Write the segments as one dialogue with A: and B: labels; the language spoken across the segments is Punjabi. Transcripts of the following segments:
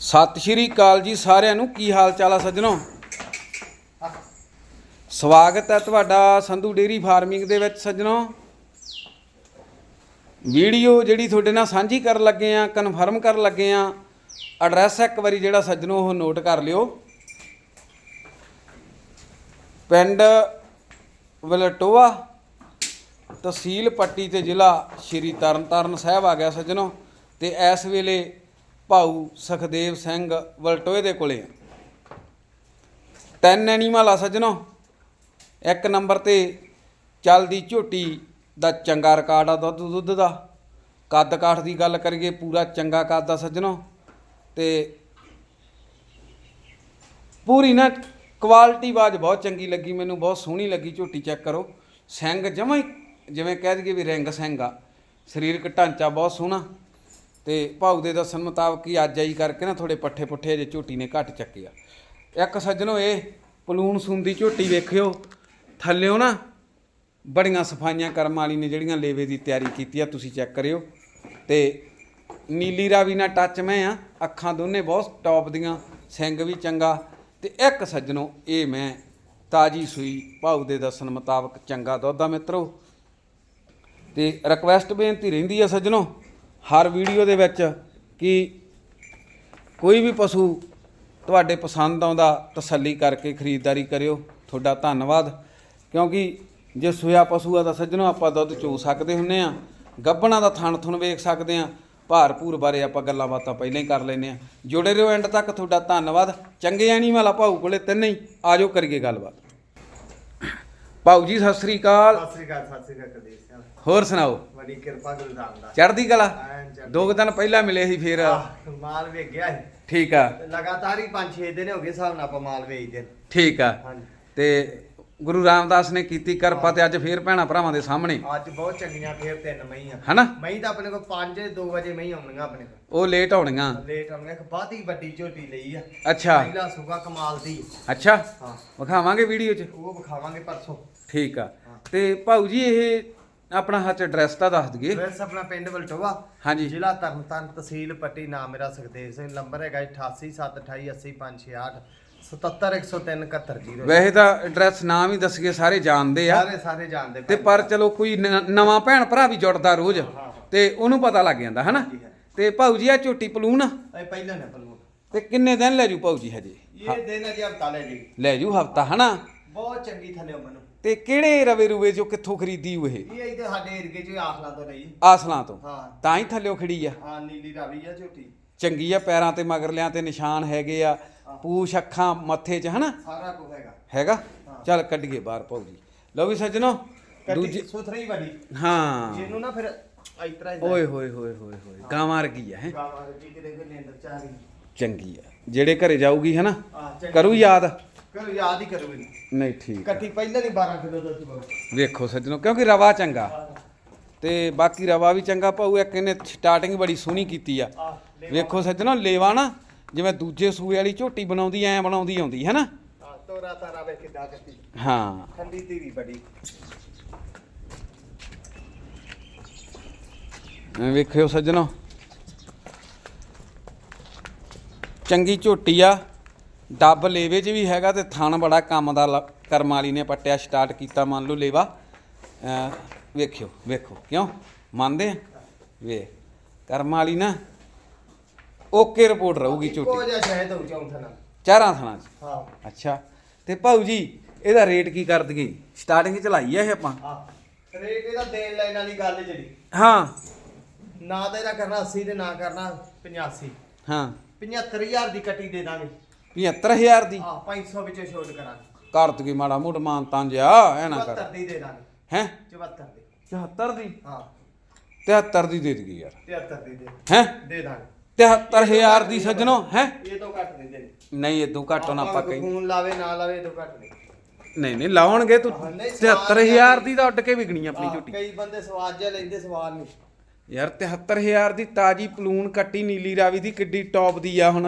A: ਸਤਿ ਸ਼੍ਰੀ ਅਕਾਲ ਜੀ ਸਾਰਿਆਂ ਨੂੰ, ਕੀ ਹਾਲ ਚਾਲ ਆ ਸੱਜਣੋ? ਸਵਾਗਤ ਹੈ ਤੁਹਾਡਾ ਸੰਧੂ ਡੇਰੀ ਫਾਰਮਿੰਗ ਦੇ ਵਿੱਚ ਸੱਜਣੋ। ਵੀਡੀਓ ਜਿਹੜੀ ਤੁਹਾਡੇ ਨਾਲ ਸਾਂਝੀ ਕਰਨ ਲੱਗੇ ਆ ਕਨਫਰਮ ਕਰਨ ਲੱਗੇ ਆ ਐਡਰੈਸ ਇੱਕ ਵਾਰੀ ਜਿਹੜਾ ਸੱਜਣੋ ਉਹ ਨੋਟ ਕਰ ਲਿਓ। ਪਿੰਡ ਵਲਟੋਆ, ਤਹਿਸੀਲ ਪੱਟੀ ਤੇ ਜ਼ਿਲ੍ਹਾ ਸ਼੍ਰੀ ਤਰਨਤਾਰਨ ਸਾਹਿਬ ਆ ਗਿਆ ਸੱਜਣੋ। ਤੇ ਇਸ ਵੇਲੇ ਭਾਊ ਸੁਖਦੇਵ ਸਿੰਘ ਵਲਟੋਏ ਦੇ ਕੋਲੇ ਆ। ਤਿੰਨ ਐਨੀਮਲ ਆ ਸੱਜਣੋ। ਇੱਕ ਨੰਬਰ ਤੇ ਚੱਲਦੀ ਝੋਟੀ ਦਾ ਚੰਗਾ ਰਿਕਾਰਡ ਆ ਦੁੱਧ ਦੁੱਧ ਦਾ। ਕੱਦ ਕਾਠ ਦੀ ਗੱਲ ਕਰੀਏ, ਪੂਰਾ ਚੰਗਾ ਕੱਦ ਆ ਸੱਜਣੋ। ਤੇ ਪੂਰੀ ਨਾ ਕੁਆਲਿਟੀ ਬਾਜ ਬਹੁਤ ਚੰਗੀ ਲੱਗੀ, ਮੈਨੂੰ ਬਹੁਤ ਸੋਹਣੀ ਲੱਗੀ ਝੋਟੀ ਚੈੱਕ ਕਰੋ। ਸਿੰਘ ਜਮਾਂ ਜਿਵੇਂ ਕਹਿ ਦਈਏ ਵੀ ਰਿੰਗ ਸਿੰਘ ਆ। ਸਰੀਰਕ ਢਾਂਚਾ ਬਹੁਤ ਸੋਹਣਾ। ਤੇ ਭਾਊ ਦੇ ਦੱਸਣ ਮੁਤਾਬਕ ਹੀ ਅੱਜ ਆਈ ਕਰਕੇ ਨਾ ਥੋੜੇ ਪੱਠੇ ਪੁੱਠੇ ਜੇ ਝੋਟੀ ਨੇ ਘੱਟ ਚੱਕੇ ਆ। ਇੱਕ ਸੱਜਣੋ ਇਹ ਪਲੂਨ ਸੁੰਦੀ ਝੋਟੀ ਵੇਖਿਓ, ਥੱਲਿਓ ਨਾ ਬੜੀਆਂ ਸਫਾਈਆਂ ਕਰਮ ਵਾਲੀ ਨੇ ਜਿਹੜੀਆਂ ਲੇਵੇ ਦੀ ਤਿਆਰੀ ਕੀਤੀ ਆ, ਤੁਸੀਂ ਚੈੱਕ ਕਰਿਓ। ਤੇ ਨੀਲੀ ਰਾਵੀ ਨਾਲ ਟੱਚ ਮੈਂ ਆ, ਅੱਖਾਂ ਦੋਨੇ ਬਹੁਤ ਟੌਪ ਦੀਆਂ, ਸਿੰਘ ਵੀ ਚੰਗਾ। ਤੇ ਇੱਕ ਸੱਜਣੋ, ਇਹ ਮੈਂ ਤਾਜੀ ਸੂਈ ਭਾਊ ਦੇ ਦੱਸਣ ਮੁਤਾਬਕ ਚੰਗਾ ਦੁੱਧ ਆ ਮਿੱਤਰੋ। ਤੇ ਰਿਕਵੈਸਟ ਬੇਨਤੀ ਰਹਿੰਦੀ ਆ ਸੱਜਣੋ ਹਰ ਵੀਡੀਓ ਦੇ ਵਿੱਚ ਕਿ ਕੋਈ ਵੀ ਪਸ਼ੂ ਤੁਹਾਡੇ ਪਸੰਦ ਆਉਂਦਾ, ਤਸੱਲੀ ਕਰਕੇ ਖਰੀਦਦਾਰੀ ਕਰਿਓ। ਤੁਹਾਡਾ ਧੰਨਵਾਦ। ਕਿਉਂਕਿ ਜੇ ਸੋਇਆ ਪਸ਼ੂ ਆ ਤਾਂ ਸੱਜਣੋ ਆਪਾਂ ਦੁੱਧ ਚੋ ਸਕਦੇ ਹੁੰਨੇ ਆ, ਗੱਭਣਾ ਦਾ ਥਣ ਥੁਣ ਵੇਖ ਸਕਦੇ ਆ ਭਾਰਪੂਰ ਬਾਰੇ ਆਪਾਂ ਗੱਲਾਂ ਬਾਤਾਂ ਪਹਿਲਾਂ ਹੀ ਕਰ ਲੈਨੇ ਆ। ਜੁੜੇ ਰਹੋ ਐਂਡ ਤੱਕ, ਤੁਹਾਡਾ ਧੰਨਵਾਦ। ਚੰਗੇ ਐਨੀਮਲ ਆ ਭਾਊ ਕੋਲੇ ਤਿੰਨੇ ਹੀ, ਆਜੋ ਕਰੀਏ ਗੱਲਬਾਤ। ਭਾਊ ਜੀ, ਸਤਿ ਸ੍ਰੀ ਅਕਾਲ।
B: ਸਤਿ ਸ੍ਰੀ ਅਕਾਲ, ਸਤਿ ਸ੍ਰੀ ਅਕਾਲ ਕਦੇ ਸਿਆ
A: ਹੋਰ ਸੁਣਾਓ?
B: ਬੜੀ ਕਿਰਪਾ ਗੁਰੂ ਰਾਮਦਾਸ
A: ਚੜ੍ਹਦੀ ਕਲਾ। ਦੋ ਕੁ ਦਿਨ ਪਹਿਲਾਂ ਮਿਲੇ ਸੀ ਫੇਰ।
B: ਆਹ, ਮਾਲ ਵੇਚ ਗਿਆ ਸੀ।
A: ਠੀਕ ਆ।
B: ਤੇ ਲਗਾਤਾਰ ਹੀ 5-6 ਦਿਨ ਹੋ ਗਏ ਹਿਸਾਬ ਨਾਲ ਆਪਾਂ ਮਾਲ ਵੇਚਦੇ। ਨੇ।
A: ਠੀਕ ਆ।
B: ਹਾਂਜੀ।
A: ਤੇ ਗੁਰੂ ਰਾਮਦਾਸ ਨੇ ਕੀਤੀ ਕਿਰਪਾ ਤੇ ਅੱਜ ਫੇਰ ਭੈਣਾ ਭਰਾਵਾਂ ਦੇ ਸਾਹਮਣੇ।
B: ਅੱਜ ਬਹੁਤ ਚੰਗੀਆਂ ਫੇਰ ਤਿੰਨ ਮਈ ਆ।
A: ਹਨਾ?
B: ਮਈ ਤਾਂ ਆਪਣੇ ਕੋਲ 5 2 ਵਜੇ ਮਈ ਆਉਣੀਆਂ ਆਪਣੇ ਕੋਲ।
A: ਉਹ ਲੇਟ ਹੋਣੀਆਂ
B: ਲੇਟ ਆਉਣੀਆਂ। ਇੱਕ ਬਾਦੀ ਵੱਡੀ ਝੋਟੀ ਲਈ ਆ।
A: ਅੱਛਾ।
B: ਪਹਿਲਾ ਸੁਗਾ ਕਮਾਲ ਦੀ।
A: ਅੱਛਾ।
B: ਹਾਂ।
A: ਵਿਖਾਵਾਂਗੇ ਵੀਡੀਓ 'ਚ?
B: ਉਹ ਵਿਖਾਵਾਂਗੇ ਪਰਸੋਂ।
A: ਠੀਕ ਆ। ਤੇ ਭਾਊ ਜੀ ਇਹ ਆਪਣਾ ਹੱਥ ਐਡਰੈਸ ਤਾਂ ਦੱਸ ਦਈਏ।
B: ਐਡਰੈਸ ਆਪਣਾ ਪਿੰਡ ਵਲਟੋਆ
A: ਹਾਂਜੀ।
B: ਜ਼ਿਲ੍ਹਾ ਤਰਨਤਾਰਨ ਤਹਿਸੀਲ ਪੱਟੀ ਨਾਮ ਮੇਰਾ ਸੁਖਦੇਵ ਸਿੰਘ ਨੰਬਰ ਹੈਗਾ 8872880568 77103
A: ਵੈਸੇ ਤਾਂ ਐਡਰੈਸ ਨਾਮ ਹੀ ਦੱਸੀਏ ਸਾਰੇ ਜਾਣਦੇ ਆ।
B: ਸਾਰੇ ਸਾਰੇ ਜਾਣਦੇ
A: ਤੇ ਪਰ ਚਲੋ ਕੋਈ ਨ- ਨਵਾਂ ਭੈਣ ਭਰਾ ਵੀ ਜੁੜਦਾ ਰੋਜ਼ ਤੇ ਉਹਨੂੰ ਪਤਾ ਲੱਗ ਜਾਂਦਾ ਹਨਾ?
B: ਜੀ।
A: ਤੇ ਭਾਊ ਜੀ ਆ ਝੋਟੀ ਪਲੂਨ ਆ,
B: ਇਹ ਪਹਿਲਾਂ ਨੇ ਪਲੂ
A: ਤੇ ਕਿੰਨੇ ਦਿਨ ਲੈ ਜੂ ਭਾਊ ਜੀ ਹਜੇ?
B: ਇਹ ਦਿਨ ਅਜੇ ਹਫਤਾ ਲੈ ਜੀ।
A: ਲੈ ਜੂ ਹਫਤਾ ਹਨਾ?
B: ਬਹੁਤ ਚੰਗੀ ਥੱਲੇ ਮੈਨੂੰ
A: ਤੇ ਕਿਹੜੇ ਰਵੇ ਰੂਵੇ ਜੋ ਕਿੱਥੋਂ ਖਰੀਦੀ ਉਹ ਇਹ?
B: ਇਹ ਇੱਥੇ ਸਾਡੇ ਏਰੀਏ ਚ ਆਖਲਾ ਤੋਂ ਲਈ।
A: ਆਸਲਾਂ ਤੋਂ?
B: ਹਾਂ।
A: ਤਾਂ ਹੀ ਥੱਲਿਓ ਖੜੀ ਆ?
B: ਹਾਂ ਨੀਲੀ ਰਾਵੀ ਆ ਝੋਟੀ।
A: ਚੰਗੀ ਆ ਪੈਰਾਂ ਤੇ ਮਗਰਲਿਆਂ ਤੇ ਨਿਸ਼ਾਨ ਹੈਗੇ ਆ। ਪੂਛ ਅੱਖਾਂ ਮੱਥੇ 'ਚ ਹਨਾ?
B: ਸਾਰਾ ਕੁਝ ਹੈਗਾ।
A: ਹੈਗਾ। ਚੱਲ ਕੱਢੀਏ ਬਾਹਰ ਭਾਊ ਜੀ। ਲਓ ਵੀ ਸੱਜਣੋ
B: ਦੂਜੀ ਸੁਥਰੀ ਵੱਡੀ
A: ਹਾਂ।
B: ਜਿਹਨੂੰ ਨਾ ਫਿਰ ਇਤਰਾ
A: ਓਏ ਹੋਏ ਹੋਏ ਹੋਏ ਹੋਏ। ਗਾਵਾਂ ਵਰਗੀ ਆ ਹੈ?
B: ਗਾਵਾਂ ਦੀ ਕਿਤੇ ਕੋਈ ਨਿੰਦਰ ਚਾਹ
A: ਚੰਗੀ ਆ। ਜਿਹੜੇ ਘਰੇ ਜਾਊਗੀ ਹਨਾ? ਕਰੂ ਯਾਦ?
B: ਕਰੋ ਯਾਦ ਹੀ ਕਰੋ ਇਹਨੂੰ
A: ਨਹੀਂ ਠੀਕ ਆ।
B: ਇਕੱਠੀ ਪਹਿਲਾਂ ਨਹੀਂ 12 ਕਿਲੋ ਦੁੱਧ ਬਹੁਤ
A: ਵੇਖੋ ਸੱਜਣੋ ਕਿਉਂਕਿ ਰਵਾ ਚੰਗਾ। ਤੇ ਬਾਕੀ ਰਵਾ ਵੀ ਚੰਗਾ ਭਾਊ ਇੱਕ ਇਹਨੇ ਸਟਾਰਟਿੰਗ ਬੜੀ ਸੋਹਣੀ ਕੀਤੀ ਆ। ਵੇਖੋ ਸੱਜਣੋ ਲੇਵਾ ਨਾ ਜਿਵੇਂ ਦੂਜੇ ਸੂਏ ਵਾਲੀ ਝੋਟੀ ਬਣਾਉਂਦੀ ਐ ਬਣਾਉਂਦੀ ਆਉਂਦੀ ਹੈ ਨਾ
B: ਆ ਤੋਰਾ ਤਾਰਾ ਵੇ ਕਿੱਦਾਂ ਕੱਟੀ
A: ਹਾਂ।
B: ਠੰਡੀ ਧੀਰੀ ਬੜੀ।
A: ਐਂ ਵੇਖਿਓ ਸੱਜਣੋ। ਚੰਗੀ ਝੋਟੀ ਆ। ਡੱਬ ਲੇਵੇ 'ਚ ਵੀ ਹੈਗਾ ਤੇ ਥਣ ਬੜਾ ਕੰਮ ਦਾ ਲ- ਕਰਮ ਵਾਲੀ ਨੇ ਪੱਟਿਆ ਸਟਾਰਟ ਕੀਤਾ ਮੰਨ ਲਓ ਲੇਵਾ। ਵੇਖਿਓ ਵੇਖੋ ਕਿਉਂ? ਮੰਨਦੇ ਆ? ਵੇ ਕਰਮ ਵਾਲੀ ਨਾ ਓਕੇ ਰਿਪੋਰਟ ਰਹੂਗੀ
B: ਇੱਕੋ
A: ਝੋਟੀ
B: ਜਿਹਾ ਸ਼ਹਿਦ ਹੋ ਚੌਂਥਾ ਨਾਲ
A: ਚਾਰਾਂ ਥਣਾਂ 'ਚ?
B: ਹਾਂ।
A: ਅੱਛਾ ਤੇ ਭਾਊ ਜੀ ਇਹਦਾ ਰੇਟ ਕੀ ਕਰ ਦਈਏ? ਸਟਾਰਟਿੰਗ 'ਚ ਲਾਈ ਆ ਇਹ ਆਪਾਂ?
B: ਆ ਰੇਟ ਇਹਦਾ ਦੇਣ ਲੈਣ ਵਾਲੀ ਗੱਲ ਜਿਹੜੀ।
A: ਹਾਂ।
B: ਨਾ ਤਾਂ ਇਹਦਾ ਕਰਨਾ 80 ਤੇ ਨਾ ਕਰਨਾ 85
A: ਹਾਂ।
B: 75000 ਦੀ ਕੱਟੀ ਦੇ ਦਾਂਗੇ।
A: 75000 ਦੀ।
B: ਆ 500 ਵਿੱਚੋਂ ਛੋਟ ਕਰਾਂਗੇ।
A: ਕਰ ਦਈਏ ਮਾੜਾ ਮੋਟ ਮਾਨ ਤਾਂ ਜਿਆ ਐ ਨਾ ਕਰ।
B: 74 ਦੀ ਦੇ ਦਾਂਗੇ।
A: ਹੈ?
B: 74 ਦੀ।
A: 74 ਦੀ?
B: ਹਾਂ।
A: 73 ਦੀ ਦੇ ਦਈਏ ਯਾਰ।
B: 73 ਦੀ ਦੇ।
A: ਹੈ?
B: ਦੇ ਦਾਂਗੇ।
A: 73000 ਦੀ ਸੱਜਣੋ ਹੈ?
B: ਇਹ ਤੋਂ ਘੱਟ ਨਹੀਂ ਦੇਣੀ।
A: ਨਹੀਂ ਇਦੋਂ ਘੱਟ ਹੋਣਾ ਆਪਾਂ ਕਹੀ
B: ਫੋਨ ਲਾਵੇ ਨਾ ਲਾਵੇ ਇਹ ਤੋਂ ਘੱਟ ਨਹੀਂ।
A: ਨਹੀਂ ਨਹੀਂ ਲਾਉਣਗੇ ਤੂੰ।
B: ਹਾਂ, ਨਹੀਂ, ਸਵਾਦ
A: 73000 ਦੀ ਤਾਂ ਉੱਡ ਕੇ ਵਿਕਣੀ ਆਪਣੀ ਝੁੱਟੀ।
B: ਕਈ ਬੰਦੇ ਸਵਾਦ ਜਿਹਾ ਲੈਂਦੇ ਸਵਾਦ ਨਹੀਂ।
A: ਯਾਰ 73000 ਦੀ ਤਾਜੀ ਪਲੂਨ ਕੱਟੀ ਨੀਲੀ ਰਾਵੀ ਦੀ ਕਿੱਡੀ ਟੌਪ ਦੀ ਆ ਹੁਣ।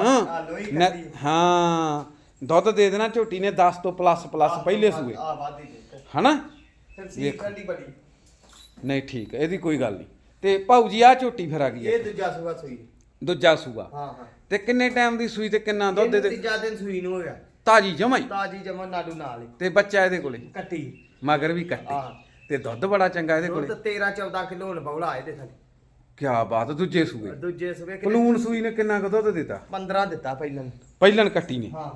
B: ਲੋਹੀ
A: ਨਾ-
B: ਕੱਟੀ।
A: ਹਾਂ। ਦੁੱਧ ਦੇ ਦੇਣਾ ਝੋਟੀ ਨੇ 10 ਤੋਂ ਪਲੱਸ ਪਲੱਸ ਪਹਿਲੇ ਸੂਏ।
B: ਆ ਵਾਦੀ ਦੇ
A: ਹਨਾ?
B: ਫਿਰ ਸੀ
A: ਵੇਖੋ।
B: ਬੜੀ।
A: ਨਹੀਂ ਠੀਕ ਹੈ ਇਹਦੀ ਕੋਈ ਗੱਲ ਨਹੀਂ। ਤੇ ਭਾਊ ਜੀ ਆ ਝੋਟੀ ਫਿਰ ਆ ਗਈ ਹੈ
B: ਇਹ ਦੂਜਾ ਸੂਆ ਸੂਈ।
A: ਦੂਜਾ ਸੂਆ।
B: ਹਾਂ ਹਾਂ।
A: ਤੇ ਕਿੰਨੇ ਟਾਈਮ ਦੀ ਸੂਈ ਤੇ ਕਿੰਨਾ ਦੁੱਧ
B: ਇਹਨੂੰ
A: ਦੇ
B: ਤੀਜਾ ਦਿਨ ਸੂਈ ਨੂੰ ਹੋਇਆ
A: ਤਾਜੀ ਜਮਾਈ
B: ਤਾਜੀ ਜਮਾ ਨਾਡੂ ਨਾਲ ਹੀ।
A: ਤੇ ਬੱਚਾ ਇਹਦੇ ਕੋਲੇ?
B: ਕੱਟੀ।
A: ਮਗਰ ਵੀ ਕੱਟੇ।
B: ਹਾਂ।
A: ਤੇ ਦੁੱਧ ਬੜਾ ਚੰਗਾ ਇਹਦੇ
B: ਦੁੱਧ
A: ਕੋਲੇ।
B: 13 14 ਕਿਲੋ ਹੁਣ ਬੌਲਾ ਇਹਦੇ ਥੱਲੇ।
A: ਕੀ ਬਾਤ ਦੂਜੇ ਸੂਏ।
B: ਦੂਜੇ ਸਵੇ ਕਿ
A: ਪਲੂਣ ਸੂਈ ਨੇ ਕਿੰਨਾ ਕੁ ਦੁੱਧ ਦਿੱਤਾ?
B: 15 ਦਿੱਤਾ ਪਹਿਲਾਂ
A: ਪਹਿਲਣ ਕੱਟੀ ਨੇ?
B: ਹਾਂ।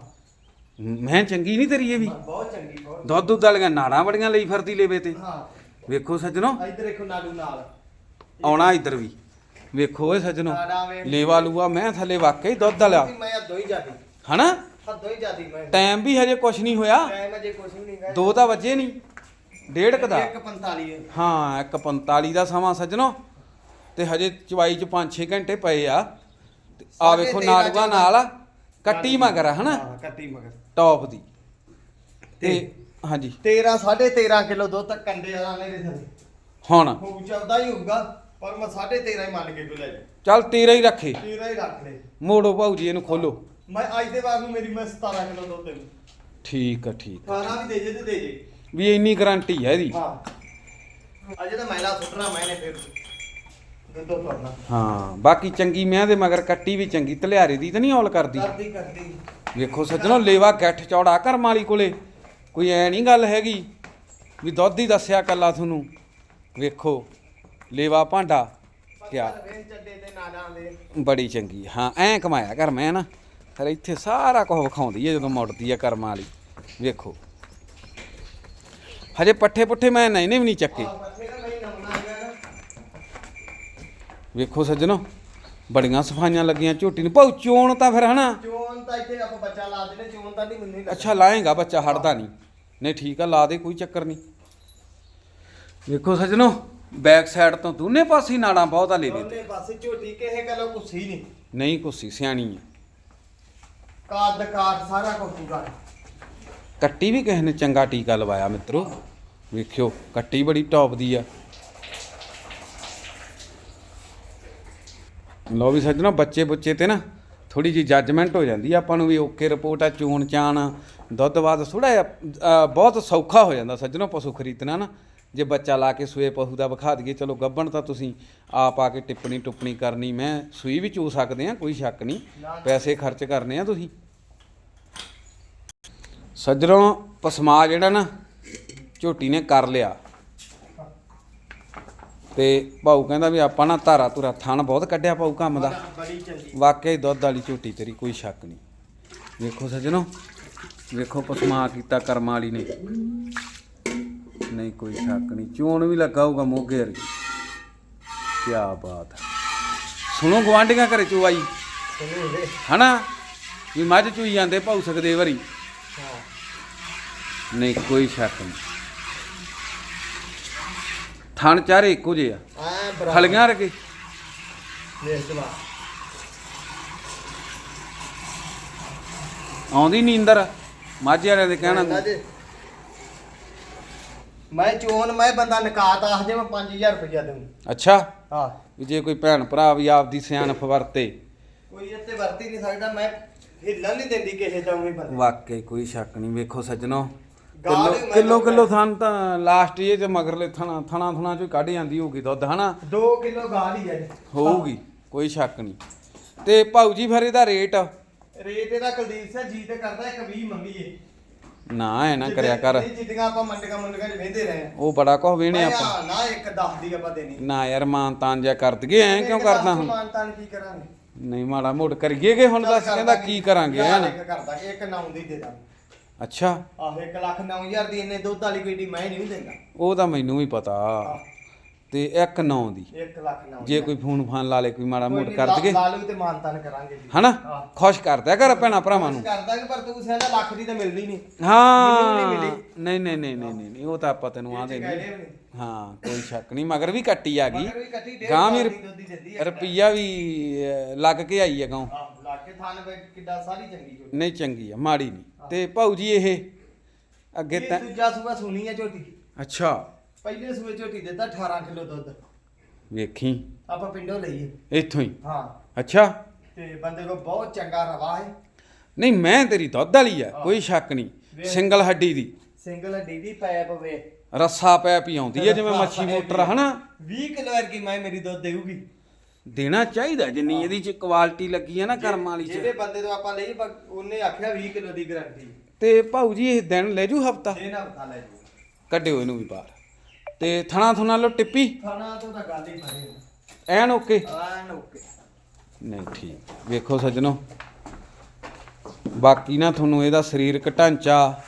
A: ਮੈਂ ਚੰਗੀ ਨਹੀਂ ਤੇਰੀ ਇਹ ਵੀ?
B: ਬਹੁਤ ਚੰਗੀ ਬਹੁਤ
A: ਦੁੱਧ ਦੁੱਧ ਵਾਲੀਆਂ ਨਾੜਾਂ ਬੜੀਆਂ ਲਈ ਫਿਰਦੀ ਲੇਵੇ ਤੇ।
B: ਹਾਂ।
A: ਵੇਖੋ ਸੱਜਣੋ।
B: ਇੱਧਰ ਦੇਖੋ ਨਾਡੂ ਨਾਲ।
A: ਆਉਣਾ ਇੱਧਰ ਵੀ। ਵੇਖੋ ਓਏ ਸੱਜਣੋ।
B: ਨਾੜਾ ਵੇ।
A: ਲੇਵਾ ਲੂਆ ਮੈਂ ਥੱਲੇ ਵਾਕਈ ਦੁੱਧ ਵਾਲਾ।
B: ਮੈਂ ਅੱਧੋ ਹੀ ਜਾਦੀ
A: ਹਨਾ?
B: ਅੱਧੋ ਹੀ ਜਾਦੀ ਮੈਂ।
A: ਟਾਈਮ ਵੀ ਹਜੇ ਕੁਛ ਨਹੀਂ ਹੋਇਆ।
B: ਟਾਈਮ ਅਜੇ ਕੁਛ ਵੀ ਨਹੀਂ। ਗਾ
A: ਦੋ ਤਾਂ ਵੱਜੇ ਨਹੀਂ। ਡੇਢ ਕੁ ਦਾ।
B: 1:45 ਹੈ
A: ਹਾਂ 1:45 ਦਾ ਸਮਾਂ ਸੱਜਣੋ। ਤੇ ਹਜੇ ਚਵਾਈ ਚ 5-6 ਘੰਟੇ ਪਏ ਆ। ਤੇ ਆ
B: ਸਾਢੇ
A: ਵੇਖੋ
B: ਤੇਰਾਂ
A: ਨਾਲ ਆ ਕੱਟੀ ਮਗਰ ਆ ਹਨਾ?
B: ਹਾਂ ਕੱਟੀ ਮਗਰ।
A: ਟੌਪ ਦੀ। ਤੇ
B: ਤੇ-
A: ਹਾਂਜੀ।
B: 13 13.5 ਕਿਲੋ ਦੁੱਧ ਤੱਕ ਕੰਡੇ ਵਾਲਾ ਮੇਰੇ ਥੱਲੇ
A: ਹੁਣ।
B: ਹੋਊ ਚੱਲਦਾ ਹੀ ਹੋਊਗਾ ਪਰ ਮੈਂ 13.5 ਹੀ ਮੰਨ ਕੇ ਕੋਈ ਲੈ ਜਾ।
A: ਚੱਲ 13 ਹੀ ਰੱਖੇ।
B: 13 ਹੀ ਰੱਖ ਲੈ।
A: ਮੋੜੋ ਭਾਊ ਜੀ ਇਹਨੂੰ ਖੋਲੋ।
B: ਮੈਂ ਅੱਜ ਦੇ ਵਾਰ ਨੂੰ ਮੇਰੀ ਮੈਂ 17 ਕਿਲੋ ਦੁੱਧ ਦੇਣੀ
A: ਠੀਕ ਆ ਠੀਕ ਆ।
B: 18 ਵੀ ਦੇ ਜੇ ਤੇ ਦੇ ਜੇ।
A: ਵੀ ਇੰਨੀ ਗਾਰੰਟੀ ਹੈ ਇਹਦੀ।
B: ਹਾਂ। ਅਜੇ ਤਾਂ ਮੈਲਾ ਸੁੱਟਣਾ ਮੈਨੇ ਫਿਰ। ਦੁੱਧ
A: ਹਾਂ ਬਾਕੀ ਚੰਗੀ ਮੈਂ ਦੇ ਮਗਰ ਕੱਟੀ ਵੀ ਚੰਗੀ ਤਲਿਆਰੇ ਦੀ ਤਾਂ ਨਹੀਂ ਔਲ ਕਰਦੀ।
B: ਕਰਦੀ ਕਰਦੀ।
A: ਵੇਖੋ ਸੱਜਣੋ ਲੇਵਾ ਗੱਠ ਚੌੜਾ ਕਰਮ ਵਾਲੀ ਕੋਲੇ। ਕੋਈ ਐ ਨਹੀਂ ਗੱਲ ਹੈਗੀ ਵੀ ਦੁੱਧ ਹੀ ਦੱਸਿਆ ਕੱਲਾ ਤੁਹਾਨੂੰ। ਵੇਖੋ ਲੇਵਾ ਭਾਂਡਾ ਕਿਆ। ਬੜੀ ਚੰਗੀ ਹਾਂ ਐਂ ਕਮਾਇਆ ਕਰ ਮੈਂ ਨਾ। ਫਿਰ ਇੱਥੇ ਸਾਰਾ ਕੁਝ ਵਿਖਾਉਂਦੀ ਹੈ ਜਦੋਂ ਮੁੜਦੀ ਹੈ ਕਰਮਾਂ ਵਾਲੀ। ਵੇਖੋ। ਹਜੇ ਪੱਠੇ ਪੁੱਠੇ ਮੈਂ ਨਹੀਂ ਨੇ ਵੀ ਨਹੀਂ ਚੱਕੇ
B: ਆਹ ਪੱਠੇ ਦਾ ਨਹੀਂ ਨਮੂਨਾ ਹੈਗਾ ਨਾ
A: ਵੇਖੋ ਸੱਜਣੋ ਬੜੀਆਂ ਸਫਾਈਆਂ ਲੱਗੀਆਂ ਝੋਟੀ ਨੂੰ। ਭਾਉ ਚੋਣ ਤਾਂ ਫਿਰ ਹਨਾ?
B: ਚੋਣ ਤਾਂ ਇੱਥੇ ਆਪਾਂ ਬੱਚਾ ਲਾ ਦੇਣੇ ਚੋਣ ਤਾਂ ਨਹੀਂ ਮੈਨੂੰ
A: ਅੱਛਾ ਲਾਏਗਾ ਬੱਚਾ ਹਟਦਾ ਨਹੀਂ। ਨਹੀਂ ਠੀਕ ਆ ਲਾ ਦੇ ਕੋਈ ਚੱਕਰ ਨਹੀਂ। ਵੇਖੋ ਸੱਜਣੋ ਬੈਕ ਸਾਈਡ ਤੋਂ ਦੋਨੇ ਪਾਸੇ ਨਾੜਾਂ ਬਹੁਤ ਲੇਵੇ ਤੇ
B: ਦੋਨੇ ਪਾਸੇ ਝੋਟੀ ਕਿਸੇ ਗੱਲੋਂ ਹੀ ਨਹੀਂ।
A: ਨਹੀਂ ਕੁੱਸੀ ਸਿਆਣੀ ਹੈ
B: ਕਾਦ ਕਾਦ ਸਾਰਾ ਕੁਝ ਪੂਰਾ।
A: ਕੱਟੀ ਵੀ ਕਿਸੇ ਨੇ ਚੰਗਾ ਟੀਕਾ ਲਵਾਇਆ ਮਿੱਤਰੋ। ਵੇਖਿਓ ਕੱਟੀ ਬੜੀ ਟੌਪ ਦੀ ਆ। ਲਓ ਵੀ ਸੱਜਣੋ ਬੱਚੇ ਬੁੱਚੇ ਤੇ ਨਾ ਥੋੜੀ ਜੀ ਜੱਜਮੈਂਟ ਹੋ ਜਾਂਦੀ ਆ ਆਪਾਂ ਨੂੰ ਵੀ ਓਕੇ ਰਿਪੋਰਟ ਆ, ਚੂਣ ਚਾਣ ਦੁੱਧ ਬਾਦ ਥੋੜਾ ਜਿਹਾ ਬਹੁਤ ਸੌਖਾ ਹੋ ਜਾਂਦਾ ਸੱਜਣੋ ਪਸ਼ੂ ਖਰੀਦਣਾ ਨਾ। ਜੇ ਬੱਚਾ ਲਾ ਕੇ ਸੂਏ ਪਸ਼ੂ ਦਾ ਵਿਖਾ ਦਈਏ, ਚਲੋ ਗੱਬਣ ਤਾਂ ਤੁਸੀਂ ਆਪ ਆ ਕੇ ਟਿੱਪਣੀ ਟੁੱਪਣੀ ਕਰਨੀ, ਮੈਂ ਸੂਈ ਵੀ ਚੂ ਸਕਦੇ ਆ ਕੋਈ ਸ਼ੱਕ ਨਹੀਂ, ਪੈਸੇ ਖਰਚ ਕਰਨੇ ਆ ਤੁਸੀਂ। ਸੱਜਣੋਂ, ਪਸਮਾ ਜਿਹੜਾ ਨਾ ਝੋਟੀ ਨੇ ਕਰ ਲਿਆ। ਤੇ ਭਾਊ ਕਹਿੰਦਾ ਵੀ ਆਪਾਂ ਨਾ ਧਾਰਾ ਧੁਰਾ ਥਣ ਬਹੁਤ ਕੱਢਿਆ ਭਾਊ ਕੰਮ ਦਾ। ਹੀ। ਦੁੱਧ ਵਾਲੀ ਝੋਟੀ ਤੇਰੀ ਕੋਈ ਸ਼ੱਕ ਨਹੀਂ। ਵੇਖੋ ਸੱਜਣੋ ਵੇਖੋ ਪਸਮਾ ਕੀਤਾ ਕਰਮ ਵਾਲੀ ਨੇ। ਨਹੀਂ ਕੋਈ ਸ਼ੱਕ ਨਹੀਂ। ਚੋਣ ਵੀ ਲੱਗਾ ਹੋਊਗਾ ਮੋਗੇ ਵਰਗੀ। ਕੀ ਬਾਤ ਹੈ। ਸੁਣੋ ਗਵਾਂਢੀਆਂ ਘਰੇ ਚੁਆਈ ਹਨਾ? ਵੀ ਮੱਝ ਚੂਈ ਜਾਂਦੇ ਭਾਊ ਸਕਦੇ ਵਰੀ। ਨਹੀਂ ਕੋਈ ਸ਼ੱਕ ਨਹੀਂ। ਥਣ ਚਾਰੇ ਇੱਕੋ ਜਿਹੇ ਆ।
B: ਐ ਬਰਾਬਰ।
A: ਰਗੇ
B: ਦੇਖ ਜਵਾ
A: ਆਉਂਦੀ ਨੀਂਦਰ ਮਾਝੇ ਵਾਲਿਆਂ ਦੇ ਕਹਿਣਾ।
B: ਮੈਂ ਚੋਣ ਮੈਂ ਬੰਦਾ ਨਕਾਤ ਆਖ ਜੇ ਮੈਂ 5000 ਰੁਪਇਆ ਦਊਂ।
A: ਅੱਛਾ।
B: ਹਾਂ।
A: ਵੀ ਜੇ ਕੋਈ ਭੈਣ ਭਰਾ ਵੀ ਆਪਦੀ ਸਿਆਣਪ ਵਰਤੇ।
B: ਕੋਈ ਇੱਥੇ ਵਰਤੀ ਨਹੀਂ ਸਕਦਾ ਮੈਂ ਹਿੱਲਣ ਨਹੀਂ ਦਿੰਦੀ ਕਿਸੇ ਦਾ ਵੀ ਬੰਦੇ।
A: ਵਾਕਈ ਕੋਈ ਸ਼ੱਕ ਨਹੀਂ ਵੇਖੋ ਸੱਜਣੋ ਕਿਲੋ ਕਿਲੋ ਕਿਲੋ ਥਣ ਤਾਂ ਲਾਸਟ ਇਹ ਤੇ ਮਗਰਲੇ ਥਣਾ ਥਣਾ ਥਣਾ ਚੋਂ ਕੱਢ ਜਾਂਦੀ ਹੋਊਗੀ ਦੁੱਧ ਹਨਾ?
B: 2 ਕਿਲੋ ਗਾਲ ਹੀ ਹੈ
A: ਹੋਊਗੀ ਕੋਈ ਸ਼ੱਕ ਨਹੀਂ। ਤੇ ਭਾਊ ਜੀ ਫਿਰ ਇਹਦਾ ਰੇਟ
B: ਰੇਟ ਇਹਦਾ ਕੁਲਦੀਪ ਸਿੰਘ ਜੀ ਤੇ ਕਰਦਾ ਇੱਕ 20 ਮੰਗੀਏ।
A: ਨਾ ਐ ਨਾ ਕਰਿਆ ਕਰ।
B: ਜਿੱਦੀਆਂ ਆਪਾਂ ਮੰਡੀਆਂ ਮੰਡੀਆਂ 'ਚ ਵੇਂਦੇ ਰਹੇ
A: ਉਹ ਬੜਾ ਕੁਝ ਵੇਣੇ ਆਪਾਂ।
B: ਨਾ ਇੱਕ 10 ਦੀ ਆਪਾਂ ਦੇਣੀ।
A: ਨਾ ਯਾਰ ਮਾਨ ਤਾਨ ਜਿਆ ਕਰ ਦਈਏ ਐ ਕਿਉਂ ਕਰਦਾ ਹੁਣ?
B: ਮਾਨਤਾਨ ਕੀ ਕਰਾਂਗੇ?
A: ਨਹੀਂ ਮਾੜਾ ਮੋੜ ਕਰੀਏ ਕਿ ਹੁਣ ਦੱਸ ਕਹਿੰਦਾ ਕੀ ਕਰਾਂਗੇ ਹੈ
B: ਇੱਕ ਕਰਦਾ ਇੱਕ ਨਾਉਂ ਦੀ ਦੇ ਦਾਂ
A: ਅੱਛਾ।
B: ਆਹੋ 1 ਲੱਖ 9000 ਦੀ ਇਹਨੇ ਦੁੱਧ ਵਾਲੀ ਡੀ ਮੈਂ ਨਹੀਂ ਦਿੰਦਾ।
A: ਉਹ ਤਾਂ ਮੈਨੂੰ ਵੀ ਪਤਾ। ਤੇ ਇੱਕ ਨੌ ਦੀ।
B: 1 ਲੱਖ 9
A: ਜੇ ਕੋਈ ਫੋਨ ਫਾਨ ਲਾ ਲੇ ਕੋਈ ਮਾੜਾ ਮੋੜ ਕਰ ਦਈਏ।
B: ਲਾਲੂ ਤੇ ਮਾਨਤਾਨ ਕਰਾਂਗੇ ਜੀ।
A: ਹਨਾ?
B: ਹਾਂ।
A: ਖੁਸ਼ ਕਰਦਿਆ ਕਰ ਭੈਣਾ ਭਰਾਵਾਂ ਨੂੰ।
B: ਕਰਦਾ ਕਿ ਪਰ ਤੂੰ ਸੈਨਾ ਲੱਖ ਦੀ ਤਾਂ ਮਿਲਦੀ ਨਹੀਂ।
A: ਹਾਂ।
B: ਨਹੀਂ।
A: ਨਹੀਂ ਨਹੀਂ ਨਹੀਂ ਨਹੀਂ ਉਹ ਤਾਂ ਆਪਾਂ ਤੈਨੂੰ ਆਂਦੇ ਨਹੀਂ। ਹਾਂ ਕੋਈ ਸ਼ੱਕ ਨਹੀਂ ਮਗਰ ਵੀ ਕੱਟੀ ਆ ਗਈ। ਗਾਂ ਵੀ
B: ਹੈ।
A: ਰੁਪਈਆ ਵੀ ਲੱਗ ਕੇ ਆਈ ਆ ਗਾਂ
B: ਲੱਖ ਕੇ ਥਾਨ ਕਿੱਡਾ ਸਾਰੀ ਚੰਗੀ
A: ਨਹੀਂ ਚੰਗੀ ਆ ਮਾੜੀ ਨਹੀਂ। ਤੇ ਭਾਊ ਜੀ ਇਹ ਅੱਗੇ
B: ਇਹ
A: ਤਾਂ
B: ਦੂਜਾ ਸੂਆ ਸੁਣੀ ਹੈ ਝੋਟੀ।
A: ਅੱਛਾ।
B: ਪਹਿਲੇ ਸੂਏ ਝੋਟੀ ਦਿੱਤਾ 18 ਕਿਲੋ ਦੁੱਧ।
A: ਵੇਖੀ।
B: ਆਪਾਂ ਪਿੰਡੋਂ ਲਈਏ।
A: ਇੱਥੋਂ ਹੀ?
B: ਹਾਂ।
A: ਅੱਛਾ।
B: ਤੇ ਬੰਦੇ ਕੋ ਬਹੁਤ ਚੰਗਾ ਰਵਾ ਹੈ।
A: ਨਹੀਂ ਮੈਂ ਤੇਰੀ ਦੁੱਧ ਵਾਲੀ ਆ ਕੋਈ ਸ਼ੱਕ ਨਹੀਂ।
B: ਵੇਖ।
A: ਸਿੰਗਲ ਹੱਡੀ ਦੀ।
B: ਸਿੰਗਲ ਡੀਡੀ ਪੈਪ ਵੇ।
A: ਰੱਸਾ ਪੈ ਪੀ ਆਉਂਦੀ ਹੈ ਜਿਵੇਂ ਮੱਛੀ ਮੋਟਰ। ਹਨਾ?
B: 20 ਕਿਲੋ ਵਰਗੀ ਮੈਂ ਮੇਰੀ ਦੁੱਧ ਦੇਊਗੀ।
A: ਦੇਣਾ ਚਾਹੀਦਾ ਜਿੰਨੀ ਇਹਦੀ ਚ ਕੁਆਲਿਟੀ ਲੱਗੀ ਹੈ ਨਾ ਕਰਮ ਵਾਲੀ
B: ਜਿਹੜੇ
A: ਚ
B: ਬੰਦੇ ਤੋਂ ਆਪਾਂ ਲਈ ਉਹਨੇ ਆਖਿਆ 20 ਕਿਲੋ ਦੀ ਗਾਰੰਟੀ।
A: ਤੇ ਭਾਊ ਜੀ ਇਹ ਦਿਨ ਲੈ ਜੂ ਹਫਤਾ?
B: ਇਹ ਨਾ ਬਤਾ ਲੈ ਜੀ।
A: ਕੱਢਿਓ ਇਹਨੂੰ ਵੀ ਬਾਹਰ। ਤੇ ਥਣਾ ਥੁਣਾ ਲੋ ਟਿੱਪੀ?
B: ਖਾਣਾ ਤੋਂ ਤਾਂ ਗੱਲ ਹੀ ਫਰੇ
A: ਐਨ ਓਕੇ?
B: ਆਨ ਓਕੇ।
A: ਨਹੀਂ ਠੀਕ। ਵੇਖੋ ਸੱਜਣੋ। ਬਾਕੀ ਨਾ ਤੁਹਾਨੂੰ ਇਹਦਾ ਸਰੀਰਕ ਢਾਂਚਾ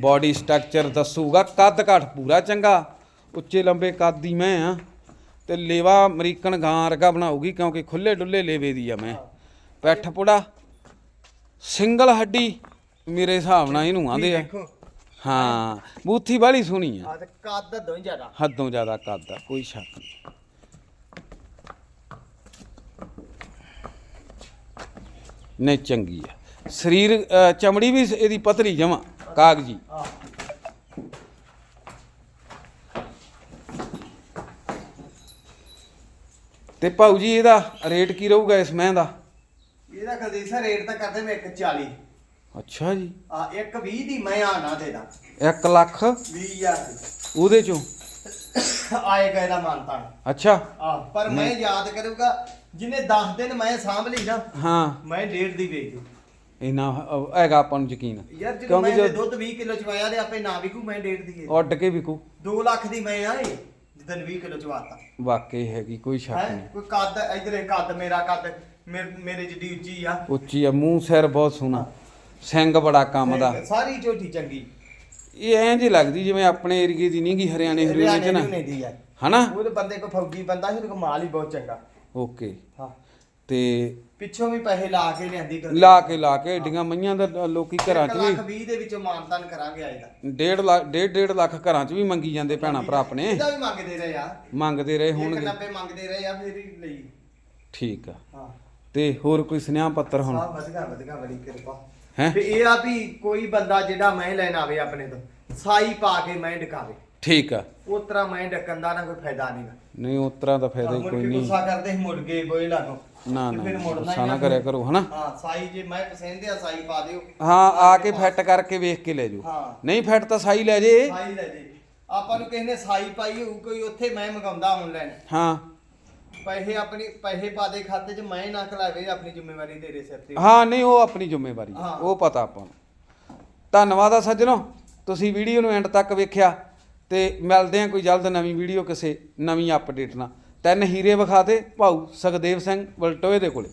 A: ਬਾਡੀ ਸਟਰਕਚਰ ਦੱਸੂਗਾ। ਕੱਦ ਕਾਠ ਪੂਰਾ ਚੰਗਾ। ਉੱਚੇ ਲੰਬੇ ਕੱਦ ਦੀ ਮੈਂ ਆ। ਤੇ ਲੇਵਾ ਅਮਰੀਕਨ ਗਾਂ ਵਰਗਾ ਬਣਾਉਗੀ ਕਿਉਂਕਿ ਖੁੱਲੇ ਡੁੱਲੇ ਲੇਵੇ ਦੀ ਆ ਮੈਂ। ਪੈਠ ਪੁੜਾ ਸਿੰਗਲ ਹੱਡੀ ਮੇਰੇ ਹਿਸਾਬ ਨਾਲ ਇਹਨੂੰ ਆਂਦੇ ਆ। ਹਾਂ ਬੂਥੀ ਵਾਲੀ ਸੋਹਣੀ ਆ।
B: ਤੇ ਕੱਦ ਜ਼ਿਆਦਾ।
A: ਹੱਦੋਂ ਜ਼ਿਆਦਾ ਕੱਦ ਆ ਕੋਈ ਸ਼ੱਕ ਨਹੀਂ। ਨਹੀਂ ਚੰਗੀ ਆ। ਸਰੀਰ ਅ, ਚਮੜੀ ਵੀ ਇਹਦੀ ਪਤਲੀ ਜਮਾ ਕਾਗਜੀ। ਤੇ ਭਾਊ ਜੀ ਇਹਦਾ ਰੇਟ ਕੀ ਰਹੂਗਾ ਇਸ ਮਹਿ ਦਾ?
B: ਇਹਦਾ ਕਦੇਸਾ ਰੇਟ ਤਾਂ ਕਰਦੇ ਮੈਂ 140
A: ਅੱਛਾ ਜੀ।
B: ਆ 120 ਦੀ ਮੈਂ ਆ ਨਾ ਦੇਦਾ
A: 1 ਲੱਖ?
B: 20000
A: ਉਹਦੇ ਚੋਂ?
B: ਆਏਗਾ ਇਹਦਾ ਮਾਨਤਾ
A: ਅੱਛਾ।
B: ਆ ਪਰ ਮੈਂ ਯਾਦ ਕਰੂਗਾ ਜਿਹਨੇ 10 ਦਿਨ ਮੈਂ ਸਾਂਭ ਲਈ ਨਾ
A: ਹਾਂ।
B: ਮੈਂ ਡੇਢ ਦੀ ਵੇਚ ਦੂੰ।
A: ਇਹਨਾਂ ਹੈਗਾ ਆਪਾਂ ਨੂੰ ਯਕੀਨ।
B: ਯਾਰ ਜਦੋਂ ਮੈਂ ਦੁੱਧ 20 ਕਿਲੋ ਚਵਾਇਆ ਤੇ ਆਪੇ ਨਾ ਵਿਕੂ ਮੈਂ ਡੇਢ ਦੀ
A: ਉੱਡ ਕੇ ਵਿਕੂ।
B: 2 ਲੱਖ ਦੀ ਮੈਂ ਆਏ ਜਿੱਦਨ 20 ਕਿਲੋ ਚਵਾਤਾ
A: ਵਾਕਈ ਹੈਗੀ ਕੋਈ ਸ਼ੱਕ
B: ਹੈ?
A: ਨਹੀਂ।
B: ਕੋਈ ਕੱਦ ਇਧਰ ਕੱਦ ਮੇਰਾ ਕੱਦ ਮੇਰੇ ਮੇਰੇ ਜਿੱਡੀ ਉੱਚੀ ਆ।
A: ਉੱਚੀ ਆ ਮੂੰਹ ਸਿਰ ਬਹੁਤ ਸੋਹਣਾ। ਸਿੰਘ ਬੜਾ ਕੰਮ ਦਾ।
B: ਸਾਰੀ ਝੋਟੀ ਚੰਗੀ।
A: ਇਹ ਐਂ ਜੀ ਲੱਗਦੀ ਜਿਵੇਂ ਆਪਣੇ ਏਰੀਏ ਦੀ ਨਹੀਂ ਗੀ ਹਰਿਆਣੇ ਹਰਿਆਣੇ ਚ ਨਾ।
B: ਨਹੀਂ ਦੀ ਆ।
A: ਹਨਾ?
B: ਉਹਦੇ ਬੰਦੇ ਕੋ ਫੌਜੀ ਬੰਦਾ ਸੀ ਉਹਦੇ ਕੋ ਮਾਲ ਹੀ ਬਹੁਤ ਚੰਗਾ।
A: ਓਕੇ।
B: ਹਾਂ।
A: ਤੇ
B: ਪਿੱਛੋਂ ਵੀ ਪੈਸੇ ਲਾ ਕੇ ਲਿਆਂਦੀ ਕਰ
A: ਲਾ ਕੇ ਲਾ ਕੇ ਏਡੀਆਂ ਮਈਆਂ ਦਾ ਲੋਕੀ ਘਰਾਂ 'ਚ
B: ਲੱਖ
A: ਵੀ
B: 20 ਦੇ ਵਿੱਚੋਂ ਮਾਨਤਾਨ ਕਰਾਂਗੇ ਆਏਗਾ
A: ਡੇਢ ਲੱਖ ਡੇਢ ਡੇਢ ਲੱਖ ਘਰਾਂ 'ਚ ਵੀ ਮੰਗੀ ਜਾਂਦੇ ਭੈਣਾ ਭਰਾ ਆਪਣੇ।
B: ਇਹਦਾ ਵੀ ਮੰਗਦੇ ਰਹੇ ਆ।
A: ਮੰਗਦੇ ਰਹੇ
B: ਹੋਣਗੇ
A: ਹੋਣਗੇ।
B: 90 ਮੰਗਦੇ ਰਹੇ ਆ ਫਿਰ ਹੀ ਲਈ।
A: ਠੀਕ ਆ।
B: ਹਾਂ।
A: ਤੇ ਹੋਰ ਕੋਈ ਸੁਨੇਹਾ ਪੱਤਰ ਹੁਣ?
B: ਸਭ ਵਧੀਆ ਵਧੀਆ ਬੜੀ ਕਿਰਪਾ।
A: ਹੈਂ?
B: ਤੇ ਇਹ ਆ ਵੀ ਕੋਈ ਬੰਦਾ ਜਿਹੜਾ ਮੈਂ ਲੈਣ ਆਵੇ ਆਪਣੇ ਤੋਂ ਸਾਈ ਪਾ ਕੇ ਮੈਂ ਡਕਾਵੇ।
A: ਠੀਕ ਆ।
B: ਉਸ ਤਰ੍ਹਾਂ ਮੈਂ ਡਕਣ ਦਾ ਨਾ ਕੋਈ ਫਾਇਦਾ ਨਹੀਂਗਾ
A: ਨਹੀਂ ਉਸ ਤਰ੍ਹਾਂ ਦਾ ਫਾਇਦਾ ਹੀ
B: ਮੁੜ
A: ਕੋਈ
B: ਕੇ
A: ਨਹੀਂ।
B: ਗੁੱਸਾ ਕਰਦੇ ਸੀ ਮੁੜ ਗਏ ਬੋਏ ਲਾਗੋ।
A: ਨਾ ਨਾ
B: ਫਿਰ ਮੁੜਨਾ ਹੀ
A: ਗੁੱਸਾ ਨਾ
B: ਨਾ
A: ਕਰਿਆ ਕਰੋ ਹਨਾ?
B: ਹਾਂ ਸਾਈ ਜੇ ਮੈਂ ਪਸੰਦ ਆ ਸਾਈ ਪਾ ਦਿਓ।
A: ਹਾਂ ਆ ਕੇ ਫਿੱਟ ਕਰਕੇ ਵੇਖ ਕੇ ਲੈ ਜਾਓ।
B: ਹਾਂ।
A: ਨਹੀਂ ਫਿੱਟ ਤਾਂ ਸਾਈ ਲੈ ਜੇ।
B: ਸਾਈ ਲੈ ਜੇ। ਆਪਾਂ ਨੂੰ ਕਿਸੇ ਨੇ ਸਾਈ ਪਾਈ ਹੋਊ ਕੋਈ ਉੱਥੇ ਮੈਂ ਮੰਗਾਉਂਦਾ ਆਨਲਾਈਨ
A: ਹਾਂ।
B: ਪੈਸੇ ਆਪਣੀ ਪੈਸੇ ਪਾ ਦੇ ਖਾਤੇ 'ਚ ਮੈਂ ਨਾ ਖਲਾਵੇ ਆਪਣੀ ਜ਼ਿੰਮੇਵਾਰੀ ਤੇਰੇ ਸਿਰ ਤੇ।
A: ਹਾਂ ਨਹੀਂ ਉਹ ਆਪਣੀ ਜ਼ਿੰਮੇਵਾਰੀ।
B: ਹਾਂ।
A: ਉਹ ਪਤਾ ਆਪਾਂ ਨੂੰ। ਧੰਨਵਾਦ ਆ ਸੱਜਣੋ। ਤੁਸੀਂ ਵੀਡੀਓ ਨੂੰ ਐਂਡ ਤੱਕ ਵੇਖਿਆ ਤੇ ਮਿਲਦੇ ਆ ਕੋਈ ਜਲਦ ਨਵੀਂ ਵੀਡੀਓ ਕਿਸੇ ਨਵੀਂ ਅਪਡੇਟ ਨਾਲ। ਤਿੰਨ ਹੀਰੇ ਵਿਖਾਤੇ ਭਾਊ ਸੁਖਦੇਵ ਸਿੰਘ ਬਲਟੋਏ ਦੇ ਕੋਲੇ।